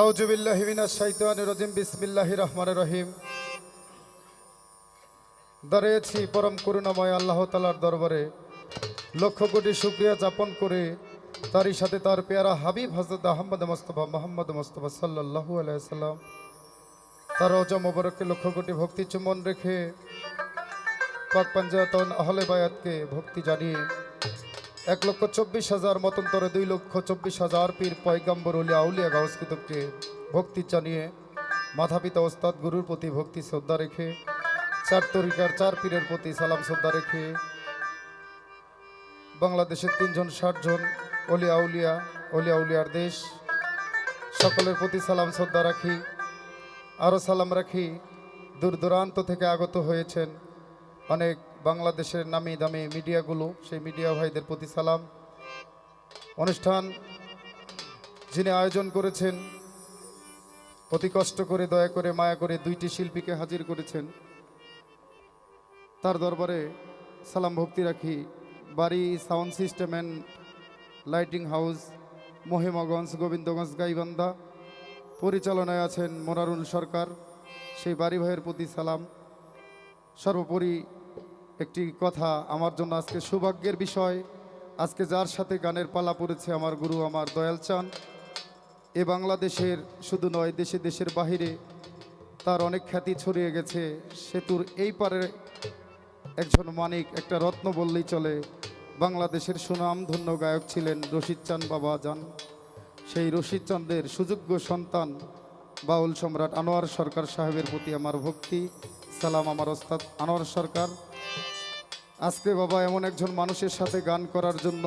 আউজুবিল্লাহিমিনাশাইতানির বিসমিল্লাহির রহমানির রহিম। দাঁড়িয়েছি পরম করুণাময় আল্লাহ তালার দরবারে। লক্ষ কোটি শুক্রিয়া যাপন করে তারই সাথে তার পেয়ারা হাবিব হজরত আহমদ মোস্তফা মোহাম্মদ মোস্তফা সাল্লাহু আলাইসাল্লাম তার অজা মোবারককে লক্ষ কোটি ভক্তি চুম্বন রেখে পাক পাঞ্জাতন আহলে বায়াতকে ভক্তি জানিয়ে এক লক্ষ চব্বিশ হাজার মতন্তরে দুই লক্ষ চব্বিশ হাজার পীর পয়গাম্বর উলিয়া আউলিয়া গাউস কুতুবকে ভক্তি জানিয়ে মাথা পিতা ওস্তাদ গুরুর প্রতি ভক্তি শ্রদ্ধা রেখে, চার তরিকার চার পীরের প্রতি সালাম শ্রদ্ধা রেখে, বাংলাদেশের তিনজন, ষাটজন অলিয়া আউলিয়া অলিয়া আউলিয়ার দেশ, সকলের প্রতি সালাম শ্রদ্ধা রাখি। আরও সালাম রাখি। দূর দূরান্ত থেকে আগত হয়েছেন অনেক বাংলাদেশের নামি দামি মিডিয়াগুলো, সেই মিডিয়া ভাইদের প্রতি সালাম। অনুষ্ঠান যিনি আয়োজন করেছেন, অতি কষ্ট করে, দয়া করে, মায়া করে দুইটি শিল্পীকে হাজির করেছেন। তার দরবারে সালাম ভক্তি রাখি। বাড়ি sound system and lighting house, Mahimaganj, Gobindaganj, Gaibandha. পরিচালনায় আছেন মোনারুল সরকার। সেই বাড়ি ভাইয়ের প্রতি সালাম। সর্বোপরি একটি কথা আমার জন্য আজকে সৌভাগ্যের বিষয়। আজকে যার সাথে গানের পালা পড়েছে আমার গুরু আমার দয়াল চান এ বাংলাদেশের শুধু নয়, দেশে দেশের বাহিরে তার অনেক খ্যাতি ছড়িয়ে গেছে। সেতুর এই পারে একজন মানিক, একটা রত্ন বললেই চলে। বাংলাদেশের সুনাম ধন্য গায়ক ছিলেন রশিদ চান বাবা যান সেই রশিদ চাঁদের সুযোগ্য সন্তান বাউল সম্রাট আনোয়ার সরকার সাহেবের প্রতি আমার ভক্তি। সালাম আমার ওস্তাদ আনোয়ার সরকার। আজকে বাবা এমন একজন মানুষের সাথে গান করার জন্য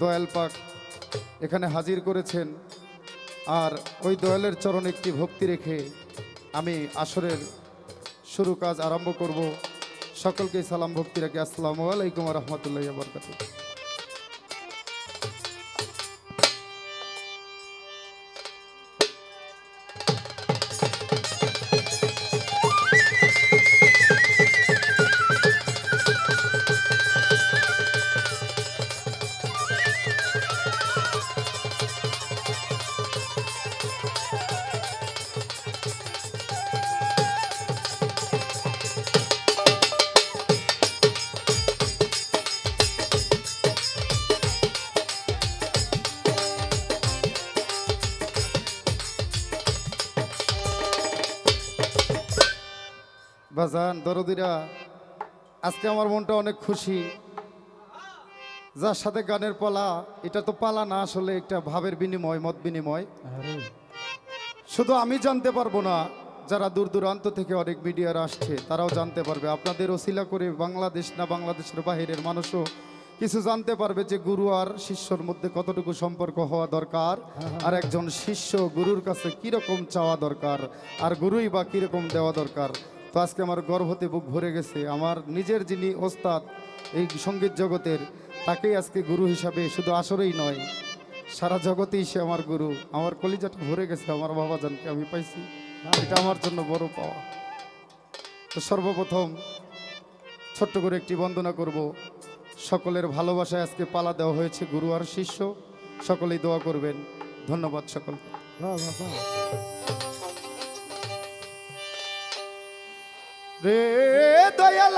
দয়াল পাক এখানে হাজির করেছেন। আর ওই দয়ালের চরণ একটি ভক্তি রেখে আমি আসরের শুরু কাজ আরম্ভ করব। সকলকে সালাম ভক্তি রেখে আসসালামু আলাইকুম রহমতুল্লাহ বরকাত বাজান দরদিরা আজকে আমার মনটা অনেক খুশি। যার সাথে গানের পালা এটা তো পালা না আসলে একটা ভাবের বিনিময় মত বিনিময়। শুধু আমি জানতে পারব না যারা দূর দূরান্ত থেকে অনেক মিডিয়ার আসছে তারাও জানতে পারবে। আপনাদের ওসিলা করে বাংলাদেশ না বাংলাদেশের বাহিরের মানুষও কিছু জানতে পারবে যে গুরু আর শিষ্যর মধ্যে কতটুকু সম্পর্ক হওয়া দরকার আর একজন শিষ্য গুরুর কাছে কীরকম চাওয়া দরকার আর গুরুই বা কীরকম দেওয়া দরকার। তো আজকে আমার গর্ভতে বুক ভরে গেছে। আমার নিজের যিনি ওস্তাদ এই সংগীত জগতের, তাকেই আজকে গুরু হিসাবে শুধু আসরেই নয়, সারা জগতেই সে আমার গুরু। আমার কলিজাটা ভরে গেছে, আমার বাবা জানকে আমি পাইছি। এটা আমার জন্য বড় পাওয়া। তো সর্বপ্রথম ছোট্ট করে একটি বন্দনা করব। সকলের ভালোবাসায় আজকে পালা দেওয়া হয়েছে গুরু আর শিষ্য। সকলেই দোয়া করবেন। ধন্যবাদ সকলকে। রে দয়াল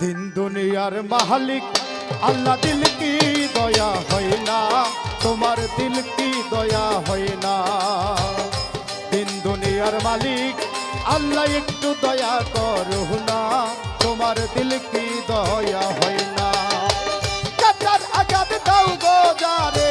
দিন দুনিয়ার মালিক আল্লাহ দিল কি দয়া হয় না? তোমার দিল কি দয়া হয় না? দিন দুনিয়ার মালিক, আল্লাহ একটু দয়া করো না। তোমার দিল কি দয়া হয় না? আঘাত দাও গো যারে।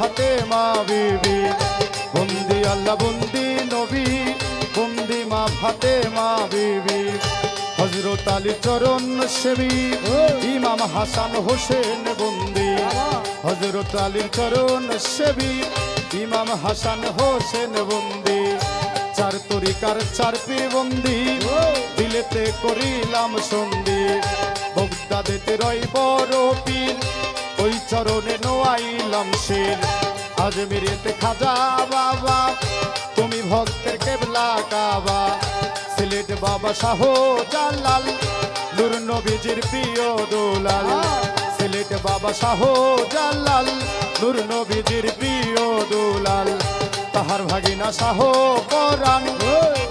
বন্দি মা বিবি। বন্দি আল্লাহ, বন্দি নবী। বন্দি মা ফাতে মা বিবি। হজরত আলী চরণ সেবী। ইমাম হাসান হোসেন বন্দি। হজরত আলীর চরণ সেবী। ইমাম হাসান হোসেন বন্দি। চার তরিকার চার বন্দি। দিলেতে করিলাম সন্ধি। বগদাদেতে রই বড় পীর চরণে নোয়াইলাম শির। আজমিরেতে খাজা বাবা তুমি ভক্তের কেবলা কাবা। সিলেট বাবা শাহ জালাল নূর নবীজির প্রিয় দোলাল। সিলেট বাবা শাহ জালাল নূর নবীজির প্রিয় দোলাল। তাহার ভাগিনা শাহ পরাণ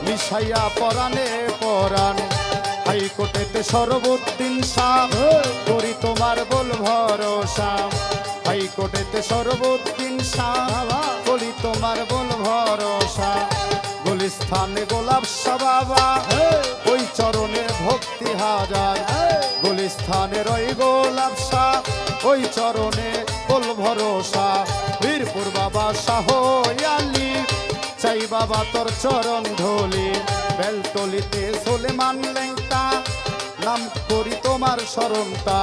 মিশাইয়া পরাণে পরাণ। হাইকোর্টেতে সর্বদিন সাম করি তোমার বল ভরসা। হাইকোর্টেতে সর্বদিন সাম করি তোমার বল ভরসা। গুলিস্থানে গোলাপ বাবা ওই চরণে ভক্তি হাজার। গুলিস্থানে রই গোলাপ শাহ ওই চরণে বল ভরসা। বীরপুর বাবা শাহ আলী চাই বাবা তোর চরণ ধলি বেলতলিতে সোলেমান লেংটা নাম করি তোমার স্মরণটা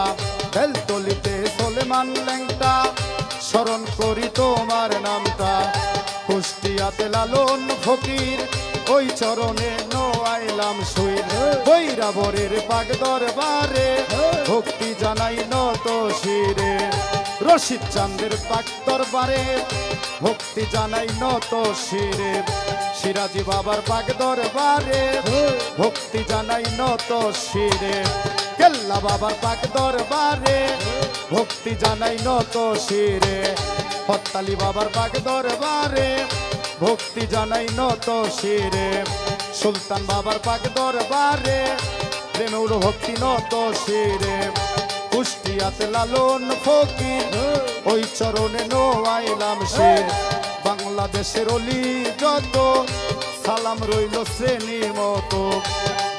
বেলতলিতে সোলেমান লেংটা স্মরণ করি তোমার নামটা। কুষ্টিয়াতে লালন ফকির, ওই চরণে নোয়াইলাম সুইর বৈরাবরের পাক দরবারে ভক্তি জানাই নত শিরে। রশিদ চান্দের পাক দরবারে, ভক্তি জানাই নত শিরে, সিরাজি বাবার পাক দরবারে, ভক্তি জানাই নত শিরে, কেল্লা বাবার পাক দরবারে, ভক্তি জানাই নত শিরে হত্তালি বাবার পাক দরবারে, ভক্তি জানাই নত শিরে, সুলতান বাবার পাক দরবারে প্রেমৌর ভক্তি নত শিরে। কুষ্টিয়াতে লালন ফকির ওই চরণে নোয়াইলাম সে। বাংলাদেশের অলি যত সালাম রইল শ্রেণির মতো।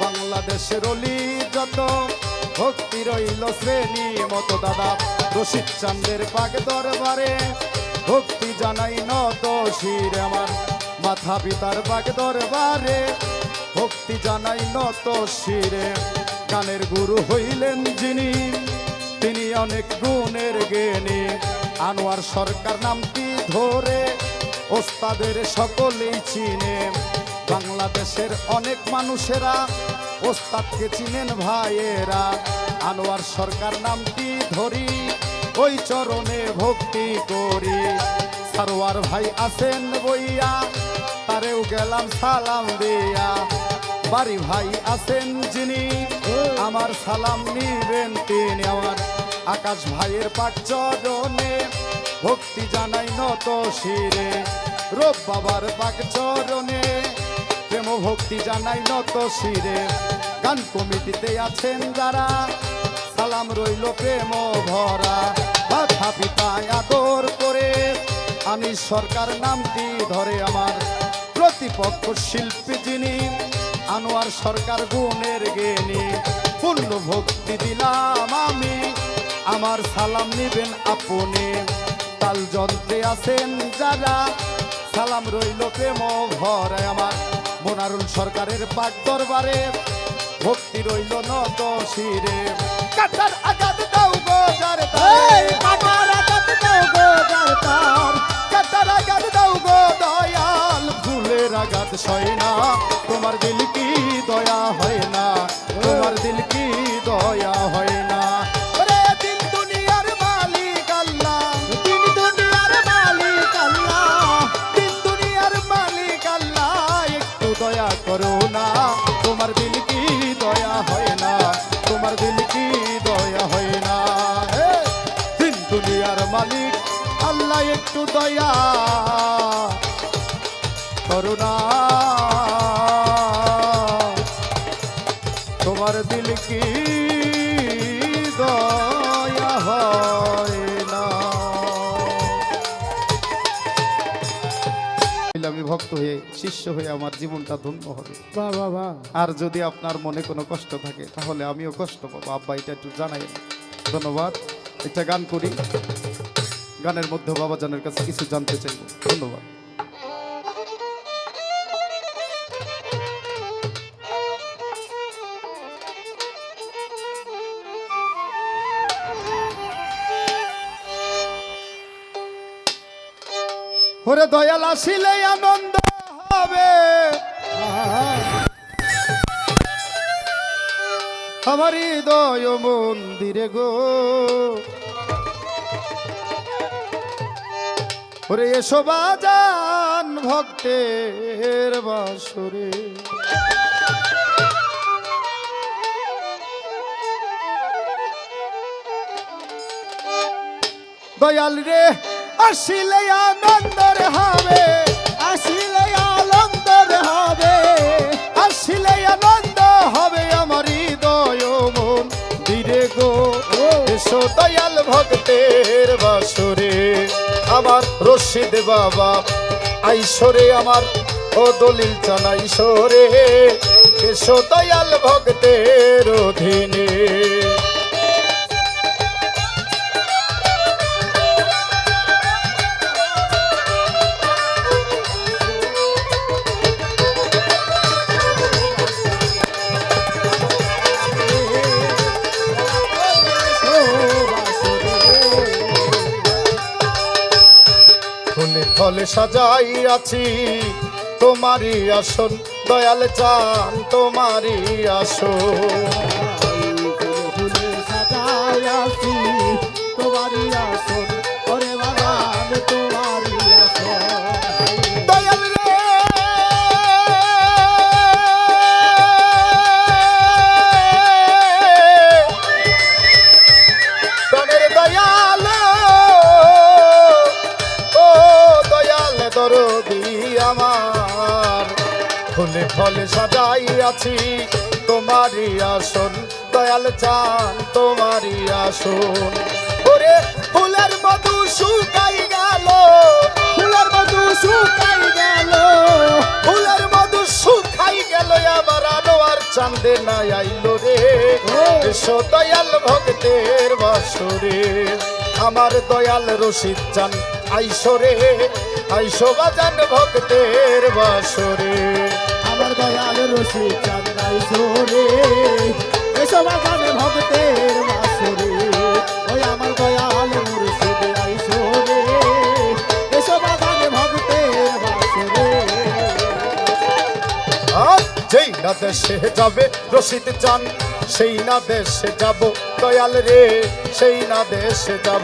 বাংলাদেশের অলি যত ভক্তি রইল শ্রেণি মতো। দাদা রশিদ চান্দের পাক দরবারে ভক্তি জানাই নত শির আমার। মাথা পিতার পাক দরবারে ভক্তি জানাই নত শিরে। গানের গুরু হইলেন যিনি তিনি অনেক গুণের জ্ঞানী। আনোয়ার সরকার নামটি ধরে ওস্তাদের সকলেই চিনে। বাংলাদেশের অনেক মানুষেরা ওস্তাদকে চিনেন ভাইয়েরা। আনোয়ার সরকার নামটি ধরি ওই চরণে ভক্তি করি। সারোয়ার ভাই আছেন বইয়া, তারেও গেলাম সালাম দিয়া। বাড়ি ভাই আছেন যিনি, আমার সালাম নিবেন তিনি। আমার আকাশ ভাইয়ের পাক চরণে, ভক্তি জানাই নত শিরে। রব বাবার পাক চরণে, প্রেম ভক্তি জানাই নত শিরে। গান কমিটিতে আছেন যারা, সালাম রইল প্রেম ভরা। মাথা পিতায় আদর করে, আমি সরকার নামটি ধরে আমার প্রতিপক্ষ শিল্পী যিনি, আনোয়ার সরকার গুণের জ্ঞানী। পূর্ণ ভক্তি দিলাম আমি আমার সালাম নিবেন আপনি। তাল যন্ত্রে আছেন যারা সালাম রইল প্রেম ভরে আমার। মোনারুল সরকারের পাক দরবারে ভক্তি রইল নত শিরে। কাটার আঘাত দাও গো যারে কাটার আঘাত দাও গো যার তার। কাটার আঘাত দাও গো দয়াল। ফুলের আঘাত সয় না তোমার দিল কি দয়া হয় না? তোমার দিল কি দয়া হয় না? দয়া করুণা। তোমার দিল কি দয়া হয় না? আমি ভক্ত হয়ে শিষ্য হয়ে আমার জীবনটা ধন্য হবে। বাহ আর যদি আপনার মনে কোনো কষ্ট থাকে তাহলে আমিও কষ্ট পাবো। আব্বা এটা একটু জানাই ধন্যবাদ। একটা গান করি। গানের মধ্যে বাবাজানের কাছে কিছু জানতে চাইব ধন্যবাদ। ওরে দয়াল আসিলে আনন্দ হবে। আমার মন্দিরে গো। ওরে এসো বাজান ভক্তের বাসরে। দয়াল রে, আসিলে আনন্দর হবে, আসিলে আনন্দর হবে, আসিলে আনন্দ হবে আমার হৃদয় মন। গো, এসো দয়াল ভক্তের বাসরে। আমার রশিদ বাবা আইসরে আমার ও দলিল চানাইসরে এসো দয়াল ভক্তের অধীনে। সাজাই আছি। তোমারই আসন দয়াল চান তোমারই আসন। ফলে সাজাই আছি, তোমারই আসন, দয়াল চান, তোমারই আসন। ওরে, ফুলের মধু শুকাই গেল, ফুলের মধু শুকাই গেল, ফুলের মধু শুকাই গেল, আবার আলো আর চান্দে না আইলো রে। এসো দয়াল ভক্তের বাসরে, আমার দয়াল রশিদ চান আইসরে আইসো বাজান ভক্তের বাসরে। দয়াল রশি চান্দাই সরে। এসব বাগানে ভক্তের বাসরে ওই আমার দয়াল মুর্শিদ আই সরে। এসব বাগানে ভক্তের বাসরে যেই না দেশে যাবে রশিদ চান, সেই না দেশে যাব দয়াল রে, সেই না দেশে যাব।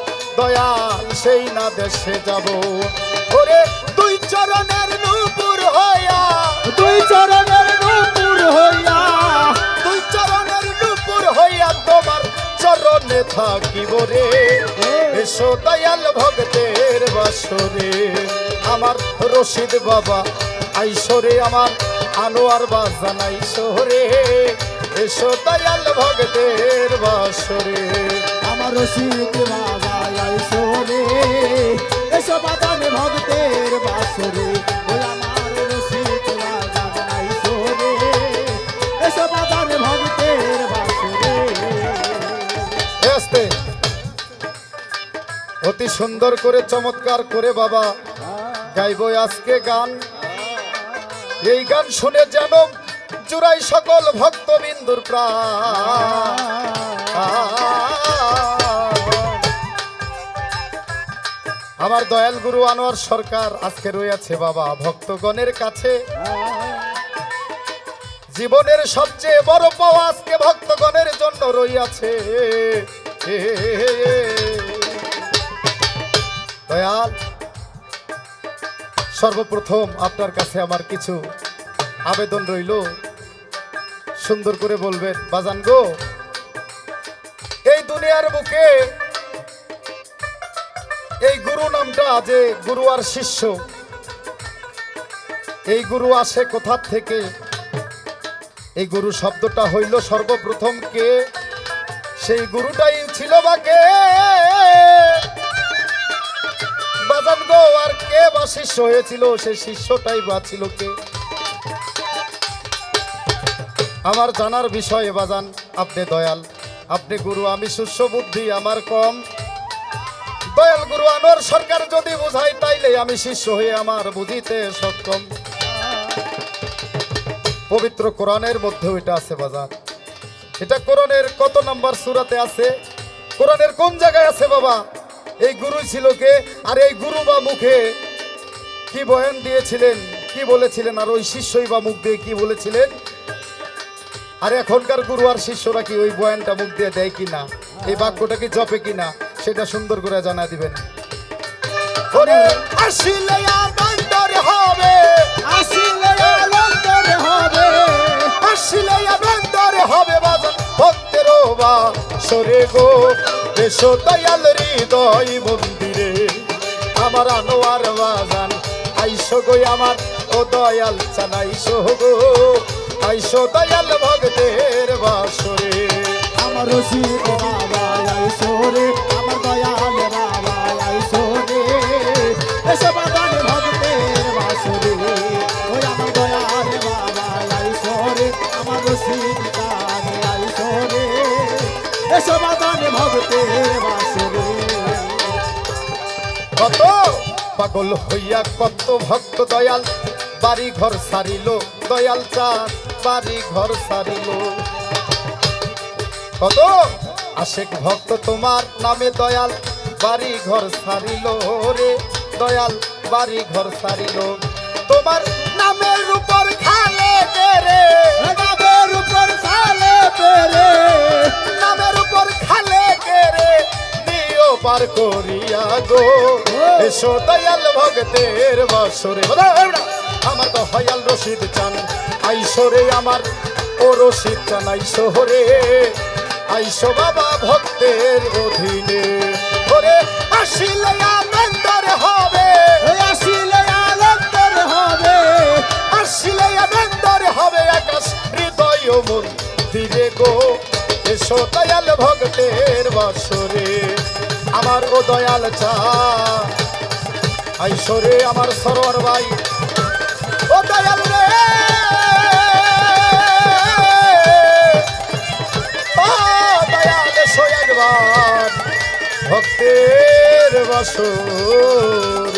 দয়াল সেই না দেশে যাব। ওরে দুই চরণের নূপুর হইয়া। দুই চরণের নূপুর হইয়া। দুই চরণের নূপুর হইয়া তোমার চরণে থাকিব রে। এসো দয়াল ভক্তের বাসরে। আমার রশিদ বাবা আইসরে আমার আনোয়ার বাজান আইসরে এসো দয়াল ভক্তের বাসরে। আমার রশিদ বাবা আই সরে ভক্তের বাসরে অতি সুন্দর করে, চমৎকার করে বাবা গাইব আজকে গান। এই গান শুনে যেন জুড়াই সকল ভক্তবিন্দুর প্রাণ। আমার দয়াল গুরু আনোয়ার সরকার আজকে রয়েছে বাবা, ভক্তগণের কাছে। জীবনের সবচেয়ে বড় পাওয়া আজকে ভক্তগণের জন্য রইয়াছে। দয়াল, সর্বপ্রথম আপনার কাছে আমার কিছু আবেদন রইল। সুন্দর করে বলবেন, বাজান গো, এই দুনিয়ার বুকে এই গুরু নামটা যে গুরু আর শিষ্য। এই গুরু আসে কোথা থেকে? এই গুরু শব্দটা হইল সর্বপ্রথম কে? সেই গুরুটাই ছিল বা কে? বাজান গো, আর কে বা শিষ্য হয়েছিল? সেই শিষ্যটাই বা ছিল কে? আমার জানার বিষয়ে বাজান, আপনি দয়াল। আপনি গুরু, আমি সুস্য বুদ্ধি, আমার কম। দয়াল গুরু আনোয়ার সরকার যদি বুঝাই তাইলে আমি শিষ্য হয়ে আমার বুঝিতে সক্ষম। পবিত্র কোরআনের মধ্যে ওইটা আছে বাজার। এটা কোরআনের কত নম্বর সুরাতে আছে? কোরআনের কোন জায়গায় আছে বাবা? এই গুরু ছিল কে? আর এই গুরু বা মুখে কি বয়ান দিয়েছিলেন, কি বলেছিলেন, আর ওই শিষ্যই বা মুখ দিয়ে কি বলেছিলেন? আর এখনকার গুরু আর শিষ্যরা কি ওই বয়ানটা মুখ দিয়ে দেয় কিনা? এই বাক্যটা কি জপে কিনা? সেটা সুন্দর করে জানা দিবেন। আসিলে আনন্দর হবে আসিলে আনন্দর হবে আসিলে আনন্দর হবে বাজান ভক্তের বা সরে গো এসো দয়াল হৃদয় মন্দিরে আমার আনোয়ার বাজান আইসো গো আমার ও দয়াল চানাইসো গো আইসো দয়াল ভক্তের বাসরে আমার বাবা এসে কত পাগল হইয়া, কত ভক্ত দয়াল। বাড়ি ঘর সারিল, দয়াল চাঁদ বাড়ি ঘর সারিল। কত আশেক ভক্ত তোমার নামে দয়াল বাড়ি ঘর সারিল রে। দয়াল বাড়ি ঘর সারিল। তোমার নামের উপর খালে রে নামের উপর সালে পেরে নামের উপর খালে রে দিও পার করিয়া গো। এসো দয়াল ভক্তের বসরে। আমার তো হয়াল রশিদ চান। আইসরে আমার। ও রশিদ চান, আইসো রে। আইসো বাবা ভক্তের অধীনে। ওরে আসিলে আনন্দর হবে। আসিলে আনন্দর হবে। আসিলে আনন্দর হবে আকাশ হৃদয় ও মন দিলে গো। এসো দয়াল ভক্তের বসরে আমার ও দয়াল চা। আইসরে আমার সরোয়ার ভাই। ও দয়াল রে! এসো ভক্তের বসরে।